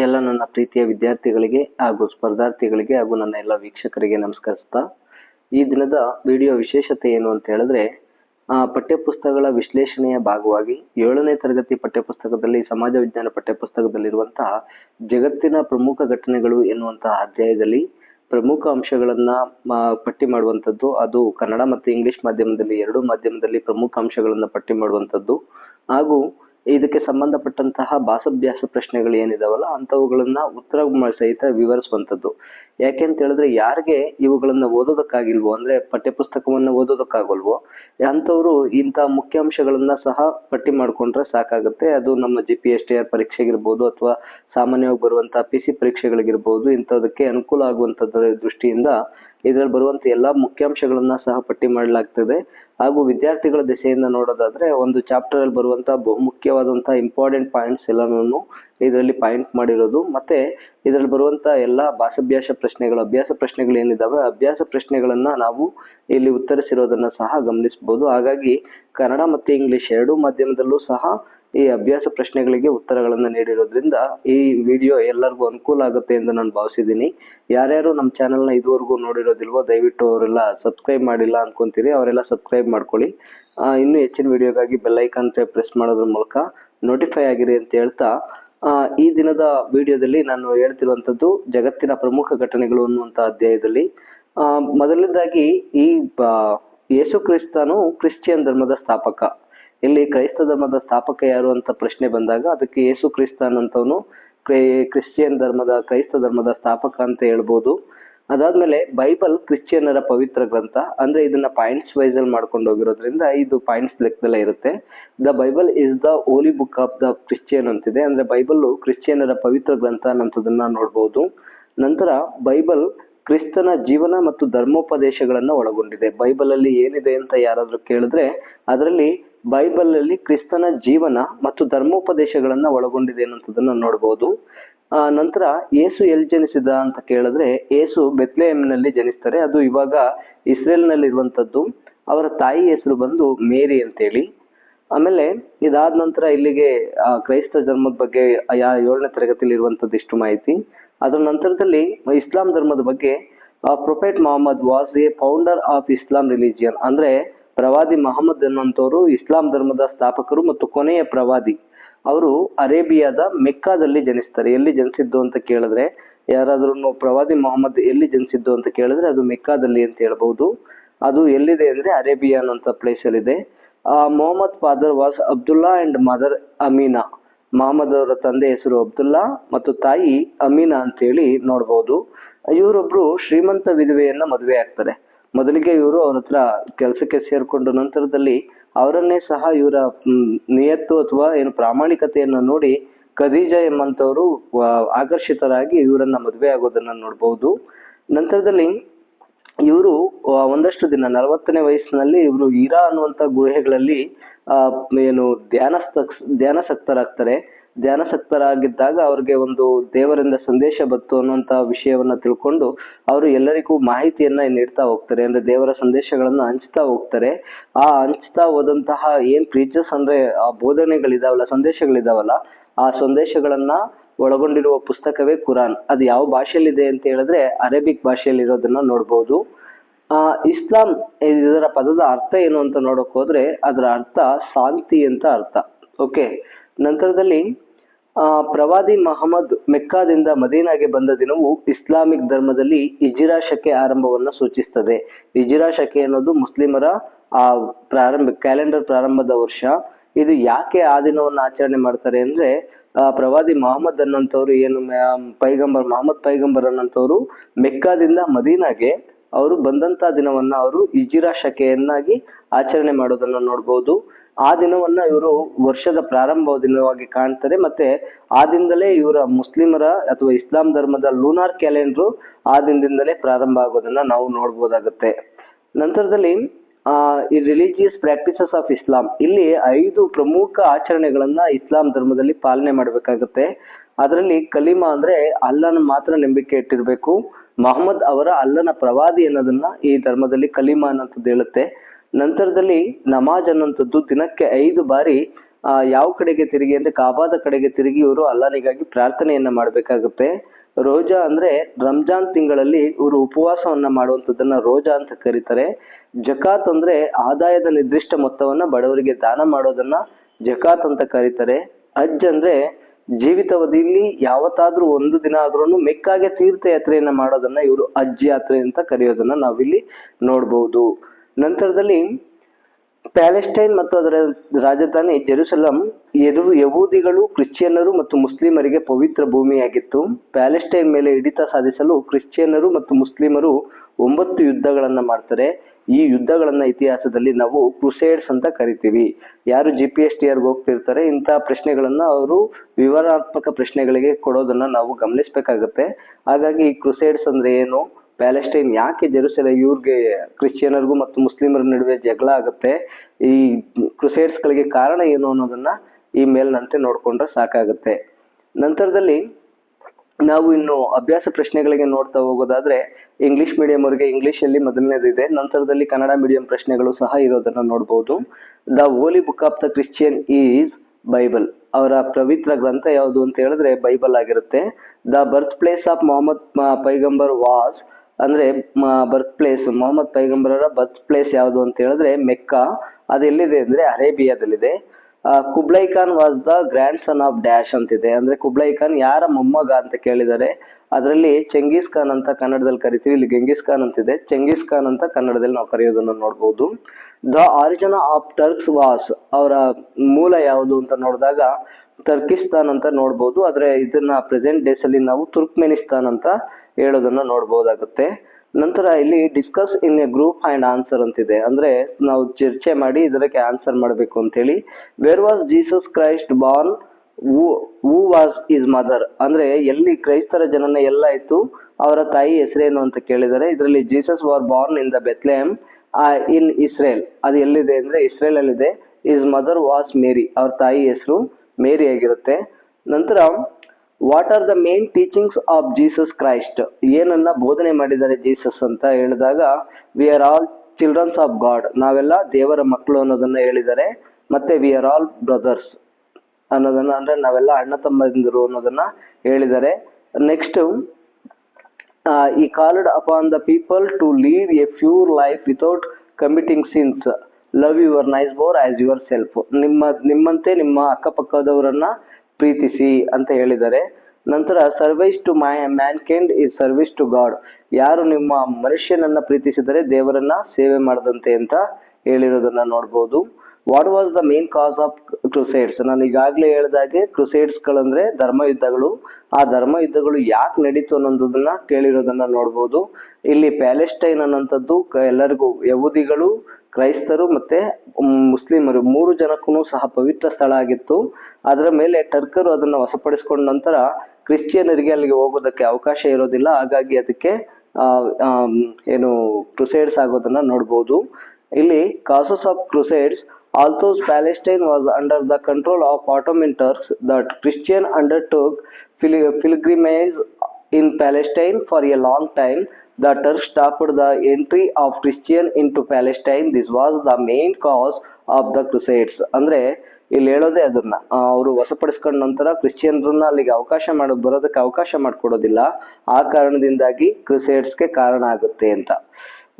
ಎಲ್ಲ ನನ್ನ ಪ್ರೀತಿಯ ವಿದ್ಯಾರ್ಥಿಗಳಿಗೆ ಹಾಗೂ ಸ್ಪರ್ಧಾರ್ಥಿಗಳಿಗೆ ಹಾಗೂ ನನ್ನ ಎಲ್ಲ ವೀಕ್ಷಕರಿಗೆ ನಮಸ್ಕರಿಸ್ತಾ, ಈ ದಿನದ ವಿಡಿಯೋ ವಿಶೇಷತೆ ಏನು ಅಂತ ಹೇಳಿದ್ರೆ ಪಠ್ಯಪುಸ್ತಕಗಳ ವಿಶ್ಲೇಷಣೆಯ ಭಾಗವಾಗಿ ಏಳನೇ ತರಗತಿ ಪಠ್ಯಪುಸ್ತಕದಲ್ಲಿ, ಸಮಾಜ ವಿಜ್ಞಾನ ಪಠ್ಯಪುಸ್ತಕದಲ್ಲಿರುವಂತಹ ಜಗತ್ತಿನ ಪ್ರಮುಖ ಘಟನೆಗಳು ಎನ್ನುವಂತಹ ಅಧ್ಯಾಯದಲ್ಲಿ ಪ್ರಮುಖ ಅಂಶಗಳನ್ನ ಪಟ್ಟಿ ಮಾಡುವಂಥದ್ದು. ಅದು ಕನ್ನಡ ಮತ್ತು ಇಂಗ್ಲಿಷ್ ಮಾಧ್ಯಮದಲ್ಲಿ, ಎರಡು ಮಾಧ್ಯಮದಲ್ಲಿ ಪ್ರಮುಖ ಅಂಶಗಳನ್ನು ಪಟ್ಟಿ ಮಾಡುವಂಥದ್ದು. ಹಾಗೂ ಇದಕ್ಕೆ ಸಂಬಂಧಪಟ್ಟಂತಹ ಭಾಸಭ್ಯಾಸ ಪ್ರಶ್ನೆಗಳು ಏನಿದಾವಲ್ಲ, ಅಂಥವುಗಳನ್ನ ಉತ್ತರ ಸಹಿತ ವಿವರಿಸುವಂಥದ್ದು. ಯಾಕೆ ಅಂತ ಹೇಳಿದ್ರೆ, ಯಾರಿಗೆ ಇವುಗಳನ್ನ ಓದೋದಕ್ಕಾಗಿಲ್ವೋ, ಅಂದ್ರೆ ಪಠ್ಯಪುಸ್ತಕವನ್ನ ಓದೋದಕ್ಕಾಗಲ್ವೋ, ಅಂಥವ್ರು ಇಂಥ ಮುಖ್ಯಾಂಶಗಳನ್ನ ಸಹ ಪಟ್ಟಿ ಮಾಡ್ಕೊಂಡ್ರೆ ಸಾಕಾಗುತ್ತೆ. ಅದು ನಮ್ಮ G P S T R ಪರೀಕ್ಷೆಗಿರ್ಬೋದು, ಅಥವಾ ಸಾಮಾನ್ಯವಾಗಿ ಬರುವಂತಹ ಪಿ ಸಿ ಪರೀಕ್ಷೆಗಳಿಗಿರ್ಬೋದು, ಇಂಥದಕ್ಕೆ ಅನುಕೂಲ ಆಗುವಂಥದ್ರ ದೃಷ್ಟಿಯಿಂದ ಇದರಲ್ಲಿ ಬರುವಂತ ಎಲ್ಲಾ ಮುಖ್ಯಾಂಶಗಳನ್ನ ಸಹ ಪಟ್ಟಿ ಮಾಡಲಾಗ್ತದೆ. ಹಾಗೂ ವಿದ್ಯಾರ್ಥಿಗಳ ದಿಸೆಯಿಂದ ನೋಡೋದಾದ್ರೆ ಒಂದು ಚಾಪ್ಟರ್ ಅಲ್ಲಿ ಬರುವಂತಹ ಬಹುಮುಖ್ಯವಾದಂತಹ ಇಂಪಾರ್ಟೆಂಟ್ ಪಾಯಿಂಟ್ಸ್ ಎಲ್ಲಾನು ಇದರಲ್ಲಿ ಪಾಯಿಂಟ್ ಮಾಡಿರೋದು. ಮತ್ತೆ ಇದರಲ್ಲಿ ಬರುವಂತಹ ಎಲ್ಲ ಭಾಷಾಭ್ಯಾಸ ಪ್ರಶ್ನೆಗಳು, ಅಭ್ಯಾಸ ಪ್ರಶ್ನೆಗಳು ಏನಿದಾವೆ, ಅಭ್ಯಾಸ ಪ್ರಶ್ನೆಗಳನ್ನ ನಾವು ಇಲ್ಲಿ ಉತ್ತರಿಸಿರೋದನ್ನ ಸಹ ಗಮನಿಸಬಹುದು. ಹಾಗಾಗಿ ಕನ್ನಡ ಮತ್ತೆ ಇಂಗ್ಲಿಷ್ ಎರಡೂ ಮಾಧ್ಯಮದಲ್ಲೂ ಸಹ ಈ ಅಭ್ಯಾಸ ಪ್ರಶ್ನೆಗಳಿಗೆ ಉತ್ತರಗಳನ್ನು ನೀಡಿರೋದ್ರಿಂದ ಈ ವಿಡಿಯೋ ಎಲ್ಲರಿಗೂ ಅನುಕೂಲ ಆಗುತ್ತೆ ಎಂದು ನಾನು ಭಾವಿಸಿದ್ದೀನಿ. ಯಾರ್ಯಾರು ನಮ್ಮ ಚಾನೆಲ್ನ ಇದುವರೆಗೂ ನೋಡಿರೋದಿಲ್ವೋ, ದಯವಿಟ್ಟು ಅವರೆಲ್ಲ ಸಬ್ಸ್ಕ್ರೈಬ್ ಮಾಡಿಲ್ಲ ಅಂದ್ಕೊತೀರಿ ಅವರೆಲ್ಲ ಸಬ್ಸ್ಕ್ರೈಬ್ ಮಾಡ್ಕೊಳ್ಳಿ. ಇನ್ನೂ ಹೆಚ್ಚಿನ ವಿಡಿಯೋಗಾಗಿ ಬೆಲ್ಲೈಕನ್ ಪ್ರೆಸ್ ಮಾಡೋದ್ರ ಮೂಲಕ ನೋಟಿಫೈ ಆಗಿರಿ ಅಂತ ಹೇಳ್ತಾ ಈ ದಿನದ ವಿಡಿಯೋದಲ್ಲಿ ನಾನು ಹೇಳ್ತಿರುವಂಥದ್ದು ಜಗತ್ತಿನ ಪ್ರಮುಖ ಘಟನೆಗಳು ಅನ್ನುವಂಥ ಅಧ್ಯಾಯದಲ್ಲಿ. ಮೊದಲನೇದಾಗಿ ಈ ಯೇಸು ಕ್ರಿಸ್ತನು ಕ್ರಿಶ್ಚಿಯನ್ ಧರ್ಮದ ಸ್ಥಾಪಕ. ಇಲ್ಲಿ ಕ್ರೈಸ್ತ ಧರ್ಮದ ಸ್ಥಾಪಕ ಯಾರು ಅಂತ ಪ್ರಶ್ನೆ ಬಂದಾಗ ಅದಕ್ಕೆ ಯೇಸು ಕ್ರಿಸ್ತ ಅಂತವನು ಕ್ರಿಶ್ಚಿಯನ್ ಧರ್ಮದ, ಕ್ರೈಸ್ತ ಧರ್ಮದ ಸ್ಥಾಪಕ ಅಂತ ಹೇಳ್ಬೋದು. ಅದಾದ್ಮೇಲೆ ಬೈಬಲ್ ಕ್ರಿಶ್ಚಿಯನ್ನರ ಪವಿತ್ರ ಗ್ರಂಥ, ಅಂದ್ರೆ ಇದನ್ನ ಪಾಯಿಂಟ್ಸ್ ವೈಸ್ ಅಲ್ಲಿ ಮಾಡ್ಕೊಂಡು ಹೋಗಿರೋದ್ರಿಂದ ಇದು ಪಾಯಿಂಟ್ಸ್ ಲೆಕ್ಕದಲ್ಲೇ ಇರುತ್ತೆ. The Bible is the holy book of the Christian ಅಂತಿದೆ. ಅಂದ್ರೆ ಬೈಬಲ್ ಕ್ರಿಶ್ಚಿಯನ್ನರ ಪವಿತ್ರ ಗ್ರಂಥ ಅನ್ನೋದನ್ನ ನೋಡ್ಬೋದು. ನಂತರ ಬೈಬಲ್ ಕ್ರಿಸ್ತನ ಜೀವನ ಮತ್ತು ಧರ್ಮೋಪದೇಶಗಳನ್ನು ಒಳಗೊಂಡಿದೆ. ಬೈಬಲಲ್ಲಿ ಏನಿದೆ ಅಂತ ಯಾರಾದರೂ ಕೇಳಿದ್ರೆ ಅದರಲ್ಲಿ ಬೈಬಲಲ್ಲಿ ಕ್ರಿಸ್ತನ ಜೀವನ ಮತ್ತು ಧರ್ಮೋಪದೇಶಗಳನ್ನು ಒಳಗೊಂಡಿದೆ ಅನ್ನೋದನ್ನ ನೋಡಬಹುದು ಆ, ನಂತರ ಏಸು ಎಲ್ಲಿ ಜನಿಸಿದ ಅಂತ ಕೇಳಿದ್ರೆ ಏಸು ಬೆತ್ಲೆಹಮ್ನಲ್ಲಿ ಜನಿಸ್ತಾರೆ. ಅದು ಇವಾಗ ಇಸ್ರೇಲ್ನಲ್ಲಿ ಇರುವಂತದ್ದು ಅವರ ತಾಯಿ ಹೆಸರು ಬಂದು ಮೇರಿ ಅಂತೇಳಿ. ಆಮೇಲೆ ಇದಾದ ನಂತರ ಇಲ್ಲಿಗೆ ಕ್ರೈಸ್ತ ಧರ್ಮದ ಬಗ್ಗೆ ಯಾ, ಏಳನೇ ತರಗತಿಯಲ್ಲಿ ಇರುವಂತದ್ದು ಇಷ್ಟು ಮಾಹಿತಿ. ಅದರ ನಂತರದಲ್ಲಿ ಇಸ್ಲಾಂ ಧರ್ಮದ ಬಗ್ಗೆ prophet Mohammed was a founder of Islam religion. ಅಂದ್ರೆ ಪ್ರವಾದಿ ಮಹಮ್ಮದ್ ಅನ್ನುವಂಥವ್ರು ಇಸ್ಲಾಂ ಧರ್ಮದ ಸ್ಥಾಪಕರು ಮತ್ತು ಕೊನೆಯ ಪ್ರವಾದಿ. ಅವರು ಅರೇಬಿಯಾದ ಮೆಕ್ಕಾದಲ್ಲಿ ಜನಿಸ್ತಾರೆ. ಎಲ್ಲಿ ಜನಿಸಿದ್ದು ಅಂತ ಕೇಳಿದ್ರೆ ಯಾರಾದ್ರೂ ಪ್ರವಾದಿ ಮೊಹಮ್ಮದ್ ಎಲ್ಲಿ ಜನಿಸಿದ್ದು ಅಂತ ಕೇಳಿದ್ರೆ ಅದು ಮೆಕ್ಕಾದಲ್ಲಿ ಅಂತ ಹೇಳ್ಬಹುದು. ಅದು ಎಲ್ಲಿದೆ ಅಂದ್ರೆ ಅರೇಬಿಯಾ ಅನ್ನುವಂಥ ಪ್ಲೇಸ್ ಆ, Mohammed father was Abdullah and mother Amina. Mohammed ಅವರ ತಂದೆ ಹೆಸರು ಅಬ್ದುಲ್ಲಾ ಮತ್ತು ತಾಯಿ ಅಮೀನಾ ಅಂತೇಳಿ ನೋಡ್ಬೋದು. ಇವರೊಬ್ರು ಶ್ರೀಮಂತ ವಿಧವೆಯನ್ನ ಮದುವೆ ಆಗ್ತಾರೆ. ಮೊದಲಿಗೆ ಇವರು ಅವ್ರ ಹತ್ರ ಕೆಲಸಕ್ಕೆ ಸೇರ್ಕೊಂಡು ನಂತರದಲ್ಲಿ ಅವರನ್ನೇ ಸಹ ಇವರ ನಿಯತ್ತು ಅಥವಾ ಏನು ಪ್ರಾಮಾಣಿಕತೆಯನ್ನು ನೋಡಿ ಖದೀಜಾ ಎಂಬಂತವರು ಆಕರ್ಷಿತರಾಗಿ ಇವರನ್ನ ಮದುವೆ ಆಗೋದನ್ನ ನೋಡಬಹುದು ನಂತರದಲ್ಲಿ ಇವರು ಒಂದಷ್ಟು ದಿನ, ನಲವತ್ತನೇ ವಯಸ್ಸಿನಲ್ಲಿ ಇವರು ಇರಾ ಅನ್ನುವಂತ ಗುಹೆಗಳಲ್ಲಿ, ಆ, ಏನು ಧ್ಯಾನಸ್ಥ ಧ್ಯಾನಸಕ್ತರಾಗ್ತಾರೆ. ಧ್ಯಾನಸಕ್ತರಾಗಿದ್ದಾಗ ಅವ್ರಿಗೆ ಒಂದು ದೇವರಿಂದ ಸಂದೇಶ ಬಂತು ಅನ್ನುವಂತ ವಿಷಯವನ್ನ ತಿಳ್ಕೊಂಡು ಅವರು ಎಲ್ಲರಿಗೂ ಮಾಹಿತಿಯನ್ನ ನೀಡ್ತಾ ಹೋಗ್ತಾರೆ. ಅಂದ್ರೆ ದೇವರ ಸಂದೇಶಗಳನ್ನ ಹಂಚ್ತಾ ಹೋಗ್ತಾರೆ. ಆ ಹಂಚ್ತಾ ಹೋದಂತಹ ಏನ್ ಪ್ರೀಚರ್ಸ್ ಅಂದ್ರೆ ಆ ಬೋಧನೆಗಳಿದಾವಲ್ಲ, ಸಂದೇಶಗಳಿದಾವಲ್ಲ, ಆ ಸಂದೇಶಗಳನ್ನ ಒಳಗೊಂಡಿರುವ ಪುಸ್ತಕವೇ ಕುರಾನ್. ಅದು ಯಾವ ಭಾಷೆಯಲ್ಲಿದೆ ಅಂತ ಹೇಳಿದ್ರೆ ಅರೇಬಿಕ್ ಭಾಷೆಯಲ್ಲಿ ಇರೋದನ್ನ ನೋಡ್ಬೋದು. ಆ, ಇಸ್ಲಾಂ ಇದರ ಪದದ ಅರ್ಥ ಏನು ಅಂತ ನೋಡಕ್ ಹೋದ್ರೆ ಅದರ ಅರ್ಥ ಶಾಂತಿ ಅಂತ ಅರ್ಥ. ಓಕೆ? ನಂತರದಲ್ಲಿ, ಆ, ಪ್ರವಾದಿ ಮಹಮ್ಮದ್ ಮೆಕ್ಕಾದಿಂದ ಮದೀನಾಗೆ ಬಂದ ದಿನವು ಇಸ್ಲಾಮಿಕ್ ಧರ್ಮದಲ್ಲಿ ಇಜಿರಾ ಶಕೆ ಆರಂಭವನ್ನ ಸೂಚಿಸ್ತದೆ. ಇಜಿರಾ ಶಕೆ ಅನ್ನೋದು ಮುಸ್ಲಿಮರ, ಆ, ಪ್ರಾರಂಭ, ಕ್ಯಾಲೆಂಡರ್ ಪ್ರಾರಂಭದ ವರ್ಷ. ಇದು ಯಾಕೆ ಆ ದಿನವನ್ನು ಆಚರಣೆ ಮಾಡ್ತಾರೆ ಅಂದ್ರೆ ಆ ಪ್ರವಾದಿ ಮೊಹಮ್ಮದ್ ಅನ್ನೋಂಥವ್ರು ಏನು ಪೈಗಂಬರ್, ಮೊಹಮ್ಮದ್ ಪೈಗಂಬರ್ ಅನ್ನೋಂಥವ್ರು ಮೆಕ್ಕಾದಿಂದ ಮದೀನಾಗೆ ಅವರು ಬಂದಂತ ದಿನವನ್ನ ಅವರು ಇಜಿರಾ ಶಕೆಯನ್ನಾಗಿ ಆಚರಣೆ ಮಾಡೋದನ್ನ ನೋಡ್ಬೋದು. ಆ ದಿನವನ್ನ ಇವರು ವರ್ಷದ ಪ್ರಾರಂಭ ದಿನವಾಗಿ ಕಾಣ್ತಾರೆ. ಮತ್ತೆ ಆ ದಿನದಲ್ಲೇ ಇವರ ಮುಸ್ಲಿಮರ ಅಥವಾ ಇಸ್ಲಾಂ ಧರ್ಮದ ಲೂನಾರ್ ಕ್ಯಾಲೆಂಡರ್ ಆ ದಿನದಿಂದಲೇ ಪ್ರಾರಂಭ ಆಗೋದನ್ನ ನಾವು ನೋಡ್ಬೋದಾಗತ್ತೆ. ನಂತರದಲ್ಲಿ ರಿಲಿಜಿಯಸ್ ಪ್ರಾಕ್ಟೀಸಸ್ ಆಫ್ ಇಸ್ಲಾಂ ಇಲ್ಲಿ ಐದು ಪ್ರಮುಖ ಆಚರಣೆಗಳನ್ನ ಇಸ್ಲಾಂ ಧರ್ಮದಲ್ಲಿ ಪಾಲನೆ ಮಾಡಬೇಕಾಗುತ್ತೆ. ಅದರಲ್ಲಿ ಕಲಿಮಾ ಅಂದ್ರೆ ಅಲ್ಲನ ಮಾತ್ರ ನಂಬಿಕೆ ಇಟ್ಟಿರಬೇಕು. ಮಹಮ್ಮದ್ ಅವರ ಅಲ್ಲನ ಪ್ರವಾದಿ ಅನ್ನೋದನ್ನ ಈ ಧರ್ಮದಲ್ಲಿ ಕಲಿಮಾ ಅನ್ನೋಂಥದ್ದು ಹೇಳುತ್ತೆ. ನಂತರದಲ್ಲಿ ನಮಾಜ್ ಅನ್ನೋಂಥದ್ದು ದಿನಕ್ಕೆ ಐದು ಬಾರಿ ಯಾವ ಕಡೆಗೆ ತಿರುಗಿ ಅಂದ್ರೆ ಕಾಬಾದ ಕಡೆಗೆ ತಿರುಗಿ ಇವರು ಅಲ್ಲನಿಗಾಗಿ ಪ್ರಾರ್ಥನೆಯನ್ನ ಮಾಡಬೇಕಾಗುತ್ತೆ. ರೋಜಾ ಅಂದ್ರೆ ರಂಜಾನ್ ತಿಂಗಳಲ್ಲಿ ಇವರು ಉಪವಾಸವನ್ನ ಮಾಡುವಂತದನ್ನ ರೋಜಾ ಅಂತ ಕರೀತಾರೆ. ಜಕಾತ್ ಅಂದ್ರೆ ಆದಾಯದ ನಿರ್ದಿಷ್ಟ ಮೊತ್ತವನ್ನ ಬಡವರಿಗೆ ದಾನ ಮಾಡೋದನ್ನ ಜಕಾತ್ ಅಂತ ಕರೀತಾರೆ. ಹಜ್ ಅಂದ್ರೆ ಜೀವಿತಾವಧಿಯಲ್ಲಿ ಯಾವತ್ತಾದ್ರೂ ಒಂದು ದಿನ ಆದ್ರೂ ಮೆಕ್ಕಾಗೆ ತೀರ್ಥಯಾತ್ರೆಯನ್ನ ಮಾಡೋದನ್ನ ಇವರು ಹಜ್ ಯಾತ್ರೆ ಅಂತ ಕರೆಯೋದನ್ನ ನಾವಿಲ್ಲಿ ನೋಡ್ಬೋದು. ನಂತರದಲ್ಲಿ ಪ್ಯಾಲೆಸ್ಟೈನ್ ಮತ್ತು ಅದರ ರಾಜಧಾನಿ ಜೆರುಸಲಂ ಎದು ಯಹೂದಿಗಳು ಕ್ರಿಶ್ಚಿಯನ್ನರು ಮತ್ತು ಮುಸ್ಲಿಮರಿಗೆ ಪವಿತ್ರ ಭೂಮಿಯಾಗಿತ್ತು. ಪ್ಯಾಲೆಸ್ಟೈನ್ ಮೇಲೆ ಹಿಡಿತ ಸಾಧಿಸಲು ಕ್ರಿಶ್ಚಿಯನ್ನರು ಮತ್ತು ಮುಸ್ಲಿಮರು ಒಂಬತ್ತು ಯುದ್ಧಗಳನ್ನ ಮಾಡ್ತಾರೆ. ಈ ಯುದ್ಧಗಳನ್ನ ಇತಿಹಾಸದಲ್ಲಿ ನಾವು ಕ್ರುಸೇಡ್ಸ್ ಅಂತ ಕರಿತೀವಿ. ಯಾರು ಜಿ ಪಿ ಎಸ್ ಟಿ ಆರ್ಗೆ ಹೋಗ್ತಿರ್ತಾರೆ ಇಂತಹ ಪ್ರಶ್ನೆಗಳನ್ನ ಅವರು ವಿವರಣಾತ್ಮಕ ಪ್ರಶ್ನೆಗಳಿಗೆ ಕೊಡೋದನ್ನ ನಾವು ಗಮನಿಸಬೇಕಾಗತ್ತೆ. ಹಾಗಾಗಿ ಈ ಕ್ರುಸೇಡ್ಸ್ ಅಂದ್ರೆ ಏನು? ಪ್ಯಾಲೆಸ್ಟೈನ್ ಯಾಕೆ ಜೆರುಸಲ ಇವ್ರಿಗೆ ಕ್ರಿಶ್ಚಿಯನರ್ಗೂ ಮತ್ತು ಮುಸ್ಲಿಮರ ನಡುವೆ ಜಗಳ ಆಗುತ್ತೆ? ಈ ಕ್ರುಸೇಡ್ಸ್ ಗಳಿಗೆ ಕಾರಣ ಏನು ಅನ್ನೋದನ್ನ ಈ ಮೇಲ್ನಂತೆ ನೋಡ್ಕೊಂಡ್ರೆ ಸಾಕಾಗುತ್ತೆ. ನಂತರದಲ್ಲಿ ನಾವು ಇನ್ನು ಅಭ್ಯಾಸ ಪ್ರಶ್ನೆಗಳಿಗೆ ನೋಡ್ತಾ ಹೋಗೋದಾದ್ರೆ, ಇಂಗ್ಲಿಷ್ ಮೀಡಿಯಂ ಅವರಿಗೆ ಇಂಗ್ಲಿಷ್ ಅಲ್ಲಿ ಮೊದಲನೇದಿದೆ. ನಂತರದಲ್ಲಿ ಕನ್ನಡ ಮೀಡಿಯಂ ಪ್ರಶ್ನೆಗಳು ಸಹ ಇರೋದನ್ನ ನೋಡಬಹುದು the holy book of the Christian is Bible ಅವರ ಪವಿತ್ರ ಗ್ರಂಥ ಯಾವುದು ಅಂತ ಹೇಳಿದ್ರೆ ಬೈಬಲ್ ಆಗಿರುತ್ತೆ. The birth place of Mohammed Paigambar was ಅಂದ್ರೆ ಬರ್ತ್ ಪ್ಲೇಸ್ ಮೊಹಮ್ಮದ್ ಪೈಗಂಬರರ ಬರ್ತ್ ಪ್ಲೇಸ್ ಯಾವುದು ಅಂತ ಹೇಳಿದ್ರೆ ಮೆಕ್ಕಾ. ಅದು ಎಲ್ಲಿದೆ ಅಂದ್ರೆ ಅರೇಬಿಯಾದಲ್ಲಿದೆ. Kublai Khan was the grandson of dash ಅಂತಿದೆ. ಅಂದ್ರೆ ಕುಬ್ಲೈ ಖಾನ್ ಯಾರ ಮೊಮ್ಮಗ ಅಂತ ಕೇಳಿದ್ದಾರೆ ಅದರಲ್ಲಿ ಚೆಂಗೀಸ್ ಖಾನ್ ಅಂತ ಕನ್ನಡದಲ್ಲಿ ಕರಿತೀವಿ, ಇಲ್ಲಿ ಗೆಂಗಿಸ್ ಖಾನ್ ಅಂತಿದೆ. ಚೆಂಗೀಸ್ ಖಾನ್ ಅಂತ ಕನ್ನಡದಲ್ಲಿ ನಾವು ಕರೆಯೋದನ್ನ ನೋಡ್ಬೋದು. The origin of Turks was ಅವರ ಮೂಲ ಯಾವುದು ಅಂತ ನೋಡಿದಾಗ ಟರ್ಕಿಸ್ತಾನ್ ಅಂತ ನೋಡ್ಬೋದು. ಆದ್ರೆ ಇದನ್ನ ಪ್ರೆಸೆಂಟ್ ಡೇಸ್ ಅಲ್ಲಿ ನಾವು ತುರ್ಕ್ಮೆನಿಸ್ತಾನ್ ಅಂತ ಹೇಳೋದನ್ನ ನೋಡ್ಬೋದಾಗುತ್ತೆ. ನಂತರ ಇಲ್ಲಿ discuss in a group and answer ಅಂತಿದೆ. ಅಂದ್ರೆ ನಾವು ಚರ್ಚೆ ಮಾಡಿ ಇದಕ್ಕೆ ಆನ್ಸರ್ ಮಾಡಬೇಕು ಅಂತ ಹೇಳಿ where was Jesus Christ born who was his mother ಅಂದ್ರೆ ಎಲ್ಲಿ ಕ್ರೈಸ್ತರ ಜನನ ಎಲ್ಲ ಇತ್ತು ಅವರ ತಾಯಿ ಹೆಸರೇನು ಅಂತ ಕೇಳಿದರೆ, ಇದರಲ್ಲಿ Jesus was born in the Bethlehem in Israel ಅದು ಎಲ್ಲಿದೆ ಅಂದ್ರೆ ಇಸ್ರೇಲ್ ಅಲ್ಲಿದೆ ಇಸ್ ಮದರ್ ವಾಸ್ ಮೇರಿ ಅವ್ರ ತಾಯಿ ಹೆಸರು ಮೇರಿ ಆಗಿರುತ್ತೆ ನಂತರ what are the main teachings of Jesus Christ ಏನನ್ನ ಬೋಧನೆ ಮಾಡಿದ್ದಾರೆ ಜೀಸಸ್ ಅಂತ ಹೇಳಿದಾಗ we are all childrens of God ನಾವೆಲ್ಲ ದೇವರ ಮಕ್ಕಳು ಅನ್ನೋದನ್ನ ಹೇಳಿದ್ದಾರೆ. ಮತ್ತೆ ವಿ ಆರ್ ಆಲ್ ಬ್ರದರ್ಸ್ ಅನ್ನೋದನ್ನ, ಅಂದ್ರೆ ನಾವೆಲ್ಲ ಅಣ್ಣ ತಮ್ಮಂದಿರು ಅನ್ನೋದನ್ನ ಹೇಳಿದ್ದಾರೆ. ನೆಕ್ಸ್ಟ್ ಈ called upon the people to lead a pure life without committing sins love your neighbour as yourself ನಿಮ್ಮ, ನಿಮ್ಮಂತೆ ನಿಮ್ಮ ಅಕ್ಕಪಕ್ಕದವರನ್ನ ಪ್ರೀತಿಸಿ ಅಂತ ಹೇಳಿದ್ದಾರೆ ನಂತರ service to my mankind is service to God ಯಾರು ನಿಮ್ಮ ಮನುಷ್ಯನನ್ನ ಪ್ರೀತಿಸಿದರೆ ದೇವರನ್ನ ಸೇವೆ ಮಾಡದಂತೆ ಅಂತ ಹೇಳಿರೋದನ್ನ ನೋಡ್ಬೋದು. What was the main cause of crusades ನಾನು ಈಗಾಗಲೇ ಹೇಳಿದಾಗೆ ಕ್ರುಸೇಡ್ಸ್ ಗಳಂದ್ರೆ ಧರ್ಮ ಯುದ್ಧಗಳು ಆ ಧರ್ಮ ಯುದ್ಧಗಳು ಯಾಕೆ ನಡೀತು ಅನ್ನೋದನ್ನ ಕೇಳಿರೋದನ್ನ ನೋಡ್ಬೋದು. ಇಲ್ಲಿ ಪ್ಯಾಲೆಸ್ಟೈನ್ ಅನ್ನೋಂಥದ್ದು ಎಲ್ಲರಿಗೂ ಯಹೂದಿಗಳು ಕ್ರೈಸ್ತರು ಮತ್ತೆ ಮುಸ್ಲಿಮರು ಮೂರು ಜನಕ್ಕೂ ಸಹ ಪವಿತ್ರ ಸ್ಥಳ ಆಗಿತ್ತು. ಅದರ ಮೇಲೆ ಟರ್ಕರು ಅದನ್ನು ವಶಪಡಿಸಿಕೊಂಡ ನಂತರ ಕ್ರಿಶ್ಚಿಯನರಿಗೆ ಅಲ್ಲಿಗೆ ಹೋಗೋದಕ್ಕೆ ಅವಕಾಶ ಇರೋದಿಲ್ಲ. ಹಾಗಾಗಿ ಅದಕ್ಕೆ ಏನು ಕ್ರುಸೇಡ್ಸ್ ಆಗೋದನ್ನ ನೋಡ್ಬೋದು. ಇಲ್ಲಿ causes of crusades also Palestine was under the control of Ottoman Turks that Christian undertook pilgrimage in Palestine for a long time. The Turks stopped the entry of Christian into Palestine. This was the main cause of the Crusades. ಅಂದ್ರೆ ಇಲ್ಲಿ ಹೇಳೋದೇ ಅದನ್ನ. ಅವರು ವಶಪಡಿಸ್ಕೊಂಡ ನಂತರ ಕ್ರಿಶ್ಚಿಯನ್ರನ್ನ ಅಲ್ಲಿಗೆ ಅವಕಾಶ ಮಾಡ ಬರೋದಕ್ಕೆ ಅವಕಾಶ ಮಾಡಿಕೊಡೋದಿಲ್ಲ. ಆ ಕಾರಣದಿಂದಾಗಿ ಕ್ರಿಸೈಡ್ಸ್ಗೆ ಕಾರಣ ಆಗುತ್ತೆ ಅಂತ.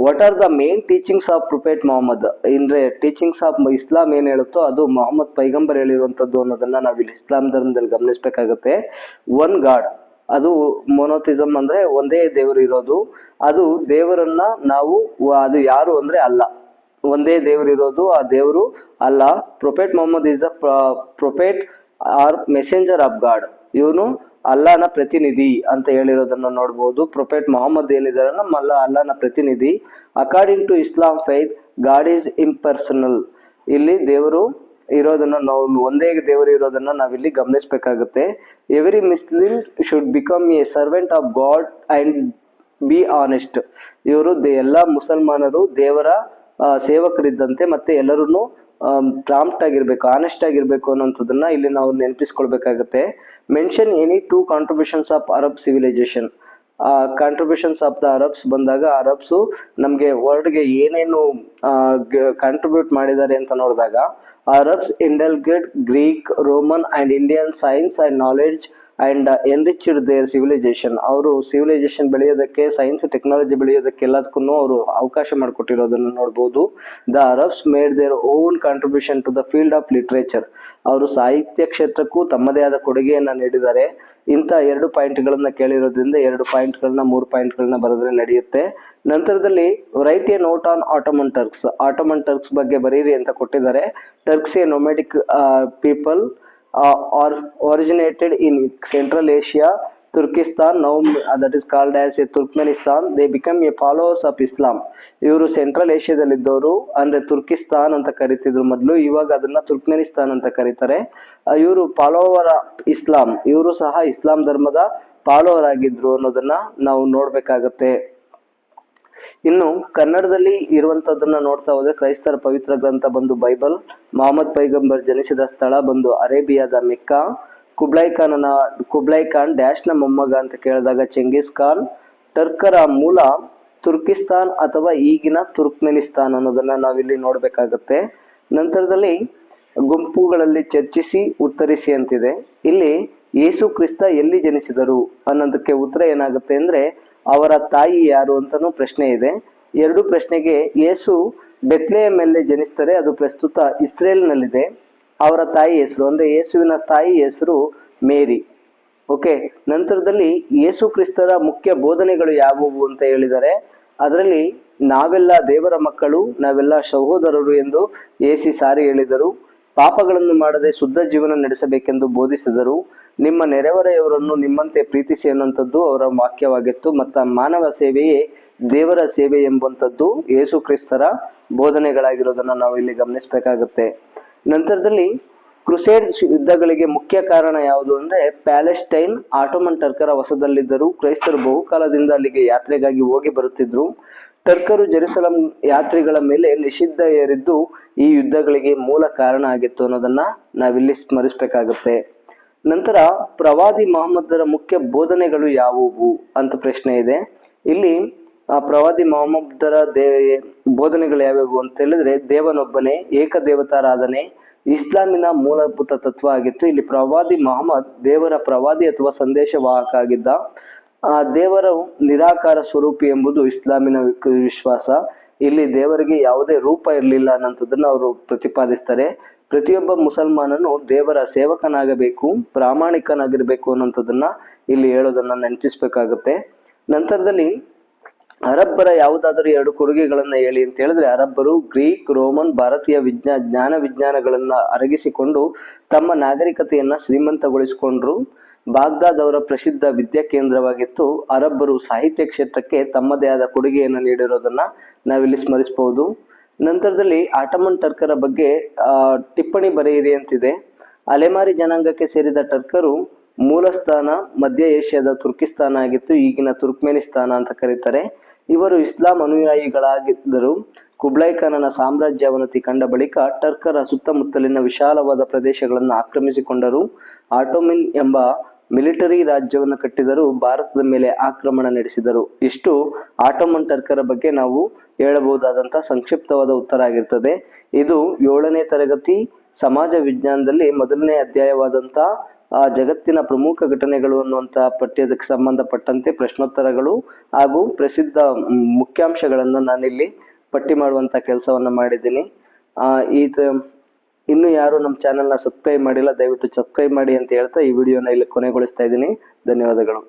What are the main teachings of prophet Mohammed ಅಂದ್ರೆ ಟೀಚಿಂಗ್ಸ್ ಆಫ್ ಇಸ್ಲಾಂ ಏನ್ ಹೇಳುತ್ತೋ ಅದು ಮೊಹಮ್ಮದ್ ಪೈಗಂಬರ್ ಹೇಳಿರುವಂತದ್ದು ಅನ್ನೋದನ್ನ ನಾವು ಇಲ್ಲಿ ಇಸ್ಲಾಂ ಧರ್ಮದಲ್ಲಿ ಗಮನಿಸಬೇಕಾಗುತ್ತೆ. ಒನ್ ಗಾಡ್ ಅದು ಮೊನೋಥಿಸಮ್ ಅಂದ್ರೆ ಒಂದೇ ದೇವರು ಇರೋದು. ಅದು ದೇವರನ್ನ ನಾವು, ಅದು ಯಾರು ಅಂದ್ರೆ ಅಲ್ಲ. ಒಂದೇ ದೇವರು ಇರೋದು, ಆ ದೇವರು ಅಲ್ಲ. Prophet Mohammed is the prophet or messenger of God ಇವನು ಅಲ್ಲಾನ ಪ್ರತಿನಿಧಿ ಅಂತ ಹೇಳಿರೋದನ್ನ ನೋಡ್ಬೋದು. ಪ್ರೊಫೆಟ್ ಮೊಹಮ್ಮದ್ ಏನಿದಾರಲ್ಲ ಮಲ್ಲ ಅಲ್ಲಾನ ಪ್ರತಿನಿಧಿ. According to Islam faith God is impersonal ಇಲ್ಲಿ ದೇವರು ಇರೋದನ್ನ ನಾವು ಒಂದೇ ದೇವರು ಇರೋದನ್ನ ನಾವಿಲ್ಲಿ ಗಮನಿಸಬೇಕಾಗುತ್ತೆ. Every Muslim should become a servant of God and be honest ಇವರು ಎಲ್ಲ ಮುಸಲ್ಮಾನರು ದೇವರ ಸೇವಕರಿದ್ದಂತೆ ಮತ್ತೆ ಎಲ್ಲರೂ ಪ್ರಾಂಪ್ಟ್ ಆಗಿರ್ಬೇಕು ಆನೆಸ್ಟ್ ಆಗಿರ್ಬೇಕು ಅನ್ನೋಂಥದ್ದನ್ನ ಇಲ್ಲಿ ನಾವು ನೆನಪಿಸ್ಕೊಳ್ಬೇಕಾಗತ್ತೆ. Mention any two contributions of Arab civilization contributions of the Arabs ಬಂದಾಗ ಅರಬ್ಸು ನಮಗೆ ವರ್ಲ್ಡ್ಗೆ ಏನೇನು ಕಾಂಟ್ರಿಬ್ಯೂಟ್ ಮಾಡಿದ್ದಾರೆ ಅಂತ ನೋಡಿದಾಗ Arabs indulged Greek, Roman and Indian science and knowledge and enriched their civilization. ಅವರು ಸಿವಿಲೈಸೇಷನ್ ಬೆಳೆಯೋದಕ್ಕೆ ಸೈನ್ಸ್ ಟೆಕ್ನಾಲಜಿ ಬೆಳೆಯೋದಕ್ಕೆ ಎಲ್ಲದಕ್ಕೂ ಅವರು ಅವಕಾಶ ಮಾಡಿಕೊಟ್ಟಿರೋದನ್ನು ನೋಡ್ಬೋದು. The Arabs made their own contribution to the field of literature ಅವರು ಸಾಹಿತ್ಯ ಕ್ಷೇತ್ರಕ್ಕೂ ತಮ್ಮದೇ ಆದ ಕೊಡುಗೆಯನ್ನು ನೀಡಿದ್ದಾರೆ. ಇಂಥ ಎರಡು ಪಾಯಿಂಟ್ಗಳನ್ನು ಕೇಳಿರೋದ್ರಿಂದ ಎರಡು ಪಾಯಿಂಟ್ಗಳನ್ನ, ಮೂರು ಪಾಯಿಂಟ್ಗಳನ್ನ ಬರೆದ್ರೆ ನಡೆಯುತ್ತೆ. ನಂತರದಲ್ಲಿ write a note on Ottoman Turks Ottoman Turks ಬಗ್ಗೆ ಬರೀರಿ ಅಂತ ಕೊಟ್ಟಿದ್ದಾರೆ. Turks a nomadic people are originated in Central Asia, Turkestan, now uh, that is called as Turkmenistan, they become a followers of Islam. ಇವರು central ಏಷ್ಯಾದಲ್ಲಿದ್ದವರು ಅಂದ್ರೆ ತುರ್ಕಿಸ್ತಾನ್ ಅಂತ ಕರಿತಿದ್ರು ಮೊದಲು ಇವಾಗ ಅದನ್ನ ತುರ್ಕ್ಮೆನಿಸ್ತಾನ್ ಅಂತ ಕರೀತಾರೆ. ಇವರು ಫಾಲೋವರ್ ಇಸ್ಲಾಂ ಇವರು ಸಹ ಇಸ್ಲಾಂ ಧರ್ಮದ ಫಾಲೋವರ್ ಆಗಿದ್ರು ಅನ್ನೋದನ್ನ ನಾವು ನೋಡ್ಬೇಕಾಗತ್ತೆ. ಇನ್ನು ಕನ್ನಡದಲ್ಲಿ ಇರುವಂತದ್ದನ್ನ ನೋಡ್ತಾ ಹೋದ್ರೆ ಕ್ರೈಸ್ತರ ಪವಿತ್ರ ಗ್ರಂಥ ಬಂದು ಬೈಬಲ್, ಮೊಹಮ್ಮದ್ ಪೈಗಂಬರ್ ಜನಿಸಿದ ಸ್ಥಳ ಬಂದು ಅರೇಬಿಯಾದ ಮೆಕ್ಕಾ, ಕುಬ್ಲೈ ಖಾನನ, ಕುಬ್ಲೈ ಖಾನ್ ಡ್ಯಾಶ್ನ ಮೊಮ್ಮಗ ಅಂತ ಕೇಳಿದಾಗ ಚೆಂಗಿಸ್ ಖಾನ್, ಟರ್ಕರ ಮೂಲ ತುರ್ಕಿಸ್ತಾನ್ ಅಥವಾ ಈಗಿನ ತುರ್ಕ್ಮೆನಿಸ್ತಾನ್ ಅನ್ನೋದನ್ನ ನಾವಿಲ್ಲಿ ನೋಡ್ಬೇಕಾಗತ್ತೆ. ನಂತರದಲ್ಲಿ ಗುಂಪುಗಳಲ್ಲಿ ಚರ್ಚಿಸಿ ಉತ್ತರಿಸಿ ಅಂತಿದೆ. ಇಲ್ಲಿ ಯೇಸು ಕ್ರಿಸ್ತ ಎಲ್ಲಿ ಜನಿಸಿದರು ಅನ್ನೋದಕ್ಕೆ ಉತ್ತರ ಏನಾಗುತ್ತೆ ಅಂದ್ರೆ ಅವರ ತಾಯಿ ಯಾರು ಅಂತಾನೂ ಪ್ರಶ್ನೆ ಇದೆ. ಎರಡು ಪ್ರಶ್ನೆಗೆ ಯೇಸು ಬೆತ್ಲೆಯ ಮೇಲೆ ಜನಿಸ್ತಾರೆ ಅದು ಪ್ರಸ್ತುತ ಇಸ್ರೇಲ್ನಲ್ಲಿದೆ. ಅವರ ತಾಯಿ ಹೆಸರು, ಅಂದ್ರೆ ಯೇಸುವಿನ ತಾಯಿ ಹೆಸರು ಮೇರಿ. ಓಕೆ, ನಂತರದಲ್ಲಿ ಯೇಸು ಕ್ರಿಸ್ತರ ಮುಖ್ಯ ಬೋಧನೆಗಳು ಯಾವುವು ಅಂತ ಹೇಳಿದರೆ, ಅದರಲ್ಲಿ ನಾವೆಲ್ಲ ದೇವರ ಮಕ್ಕಳು, ನಾವೆಲ್ಲ ಸಹೋದರರು ಎಂದು ಯೇಸಿ ಸಾರಿ ಹೇಳಿದರು. ಪಾಪಗಳನ್ನು ಮಾಡದೆ ಶುದ್ಧ ಜೀವನ ನಡೆಸಬೇಕೆಂದು ಬೋಧಿಸಿದರು ನಿಮ್ಮ ನೆರೆಹೊರೆಯವರನ್ನು ನಿಮ್ಮಂತೆ ಪ್ರೀತಿಸಿ ಅನ್ನುವಂಥದ್ದು ಅವರ ವಾಕ್ಯವಾಗಿತ್ತು. ಮತ್ತು ಮಾನವ ಸೇವೆಯೇ ದೇವರ ಸೇವೆ ಎಂಬಂಥದ್ದು ಯೇಸು ಕ್ರಿಸ್ತರ ಬೋಧನೆಗಳಾಗಿರೋದನ್ನ ನಾವು ಇಲ್ಲಿ ಗಮನಿಸಬೇಕಾಗುತ್ತೆ. ನಂತರದಲ್ಲಿ ಕ್ರುಸೇಡ್ ಯುದ್ಧಗಳಿಗೆ ಮುಖ್ಯ ಕಾರಣ ಯಾವುದು ಅಂದ್ರೆ ಪ್ಯಾಲೆಸ್ಟೈನ್ ಆಟೋಮನ್ ಟರ್ಕರ ವಶದಲ್ಲಿದ್ದರು ಕ್ರೈಸ್ತರು ಬಹುಕಾಲದಿಂದ ಅಲ್ಲಿಗೆ ಯಾತ್ರೆಗಾಗಿ ಹೋಗಿ ಬರುತ್ತಿದ್ರು. ಟರ್ಕರು ಜೆರುಸಲಂ ಯಾತ್ರಿಗಳ ಮೇಲೆ ನಿಷಿದ್ಧ ಏರಿದ್ದು ಈ ಯುದ್ಧಗಳಿಗೆ ಮೂಲ ಕಾರಣ ಆಗಿತ್ತು ಅನ್ನೋದನ್ನ ನಾವಿಲ್ಲಿ ಸ್ಮರಿಸಬೇಕಾಗುತ್ತೆ. ನಂತರ ಪ್ರವಾದಿ ಮೊಹಮ್ಮದರ ಮುಖ್ಯ ಬೋಧನೆಗಳು ಯಾವುವು ಅಂತ ಪ್ರಶ್ನೆ ಇದೆ. ಇಲ್ಲಿ, ಆ, ಪ್ರವಾದಿ ಮೊಹಮ್ಮದರ ದೇ, ಬೋಧನೆಗಳು ಯಾವ್ಯಾವು ಅಂತ ಹೇಳಿದ್ರೆ ದೇವನೊಬ್ಬನೇ, ಏಕದೇವತಾರಾಧನೆ, ಇಸ್ಲಾಮಿನ ಮೂಲಭೂತ ತತ್ವ ಆಗಿತ್ತು. ಇಲ್ಲಿ ಪ್ರವಾದಿ ಮೊಹಮ್ಮದ್ ದೇವರ ಪ್ರವಾದಿ ಅಥವಾ ಸಂದೇಶವಾಹಕ ಆಗಿದ್ದ ಆ ದೇವರು ನಿರಾಕಾರ ಸ್ವರೂಪಿ ಎಂಬುದು ಇಸ್ಲಾಮಿನ ವಿಶ್ವಾಸ. ಇಲ್ಲಿ ದೇವರಿಗೆ ಯಾವುದೇ ರೂಪ ಇರಲಿಲ್ಲ ಅನ್ನೋಂಥದ್ದನ್ನ ಅವರು ಪ್ರತಿಪಾದಿಸ್ತಾರೆ. ಪ್ರತಿಯೊಬ್ಬ ಮುಸಲ್ಮಾನನು ದೇವರ ಸೇವಕನಾಗಬೇಕು, ಪ್ರಾಮಾಣಿಕನಾಗಿರ್ಬೇಕು ಅನ್ನೋಂಥದ್ದನ್ನ ಇಲ್ಲಿ ಹೇಳೋದನ್ನ ನೆನಪಿಸ್ಬೇಕಾಗುತ್ತೆ. ನಂತರದಲ್ಲಿ ಅರಬ್ಬರ ಯಾವುದಾದರೂ ಎರಡು ಕೊಡುಗೆಗಳನ್ನ ಹೇಳಿ ಅಂತ ಹೇಳಿದ್ರೆ, ಅರಬ್ಬರು ಗ್ರೀಕ್, ರೋಮನ್, ಭಾರತೀಯ ವಿಜ್ಞಾ, ಜ್ಞಾನ ವಿಜ್ಞಾನಗಳನ್ನ ಅರಗಿಸಿಕೊಂಡು ತಮ್ಮ ನಾಗರಿಕತೆಯನ್ನ ಶ್ರೀಮಂತಗೊಳಿಸಿಕೊಂಡ್ರು. ಬಾಗ್ದಾದ್ ಅವರ ಪ್ರಸಿದ್ಧ ವಿದ್ಯಾ ಕೇಂದ್ರವಾಗಿತ್ತು. ಅರಬ್ಬರು ಸಾಹಿತ್ಯ ಕ್ಷೇತ್ರಕ್ಕೆ ತಮ್ಮದೇ ಆದ ಕೊಡುಗೆಯನ್ನು ನೀಡಿರೋದನ್ನ ನಾವಿಲ್ಲಿ ಸ್ಮರಿಸಬಹುದು ನಂತರದಲ್ಲಿ ಆಟಮನ್ ಟರ್ಕರ ಬಗ್ಗೆ ಟಿಪ್ಪಣಿ ಬರೆಯಿರಿ ಅಂತಿದೆ. ಅಲೆಮಾರಿ ಜನಾಂಗಕ್ಕೆ ಸೇರಿದ ಟರ್ಕರು ಮೂಲ ಸ್ಥಾನ ಮಧ್ಯ ಏಷ್ಯಾದ ತುರ್ಕಿಸ್ತಾನ ಆಗಿತ್ತು. ಈಗಿನ ತುರ್ಕ್ಮೆನಿಸ್ತಾನ ಅಂತ ಕರೀತಾರೆ. ಇವರು ಇಸ್ಲಾಂ ಅನುಯಾಯಿಗಳಾಗಿದ್ದರು. ಕುಬ್ಲೈ ಖಾನನ ಸಾಮ್ರಾಜ್ಯಾವನತಿ ಕಂಡ ಬಳಿಕ ಟರ್ಕರ ಸುತ್ತಮುತ್ತಲಿನ ವಿಶಾಲವಾದ ಪ್ರದೇಶಗಳನ್ನು ಆಕ್ರಮಿಸಿಕೊಂಡರು. ಆಟೋಮಿನ್ ಎಂಬ ಮಿಲಿಟರಿ ರಾಜ್ಯವನ್ನು ಕಟ್ಟಿದರು ಭಾರತದ ಮೇಲೆ ಆಕ್ರಮಣ ನಡೆಸಿದರು. ಇಷ್ಟು ಆಟೋಮನ್ ಟರ್ಕರ ಬಗ್ಗೆ ನಾವು ಹೇಳಬಹುದಾದಂತಹ ಸಂಕ್ಷಿಪ್ತವಾದ ಉತ್ತರ ಆಗಿರ್ತದೆ. ಇದು ಏಳನೇ ತರಗತಿ ಸಮಾಜ ವಿಜ್ಞಾನದಲ್ಲಿ ಮೊದಲನೇ ಅಧ್ಯಾಯವಾದಂತಹ ಆ, ಜಗತ್ತಿನ ಪ್ರಮುಖ ಘಟನೆಗಳು ಅನ್ನುವಂತಹ ಪಠ್ಯದಕ್ಕೆ ಸಂಬಂಧಪಟ್ಟಂತೆ ಪ್ರಶ್ನೋತ್ತರಗಳು ಹಾಗೂ ಪ್ರಸಿದ್ಧ ಮುಖ್ಯಾಂಶಗಳನ್ನು ನಾನಿಲ್ಲಿ ಪಟ್ಟಿ ಮಾಡುವಂತ ಕೆಲಸವನ್ನ ಮಾಡಿದ್ದೀನಿ. ಆ, ಈ ಇನ್ನು ಯಾರು ನಮ್ಮ ಚಾನೆಲ್ನ ಸಬ್ಸ್ಕ್ರೈಬ್ ಮಾಡಿಲ್ಲ, ದಯವಿಟ್ಟು ಸಬ್ಸ್ಕ್ರೈಬ್ ಮಾಡಿ ಅಂತ ಹೇಳ್ತಾ ಈ ವಿಡಿಯೋನ ಇಲ್ಲಿ ಕೊನೆಗೊಳಿಸ್ತಾ ಇದ್ದೀನಿ. ಧನ್ಯವಾದಗಳು.